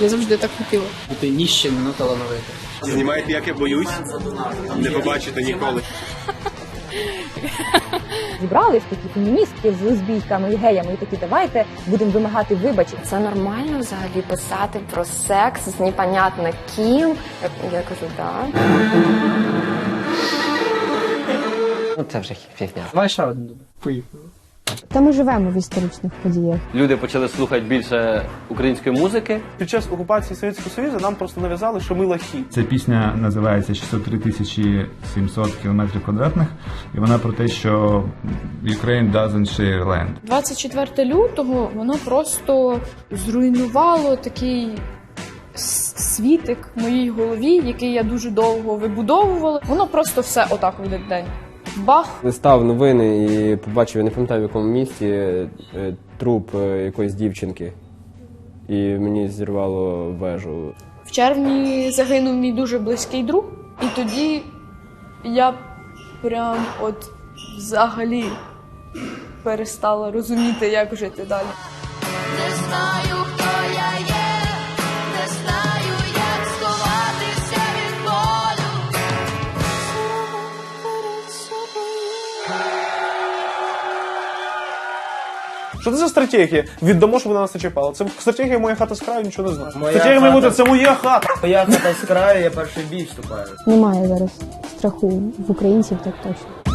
Я завжди так хотіла. Бути ніщим, но талановитим. Знімаєте, як я боюсь, не побачите ніколи. Зібрались такі феміністки з лесбійками і геями, і такі давайте будемо вимагати вибачень. Це нормально взагалі писати про секс з непонятно ким. Я кажу, так. Ну це вже фігня. Давай ще один. Поїхали. Та ми живемо в історичних подіях. Люди почали слухати більше української музики. Під час окупації Совєтського Союзу нам просто нав'язали, що ми лохі. Ця пісня називається 603 тисячі 700 кілометрів квадратних, і вона про те, що Ukraine doesn't share land. 24 лютого воно просто зруйнувало такий світик в моїй голові, який я дуже довго вибудовувала. Воно просто все отак в один день. Бах! Листав новини і побачив, я не пам'ятаю в якому місті, е, труп е, якоїсь дівчинки. І мені зірвало вежу. В червні загинув мій дуже близький друг, і тоді я прям от взагалі перестала розуміти, як жити далі. Не знаю, Що це за стратегія? Віддамо, щоб вона нас не чіпала. Це стратегія моя хата з краю, нічого не знаю. Моя стратегія має хата- бути, це моя хата. Я хата з краю, я перший бій вступаю. Немає зараз страху в українців, так точно.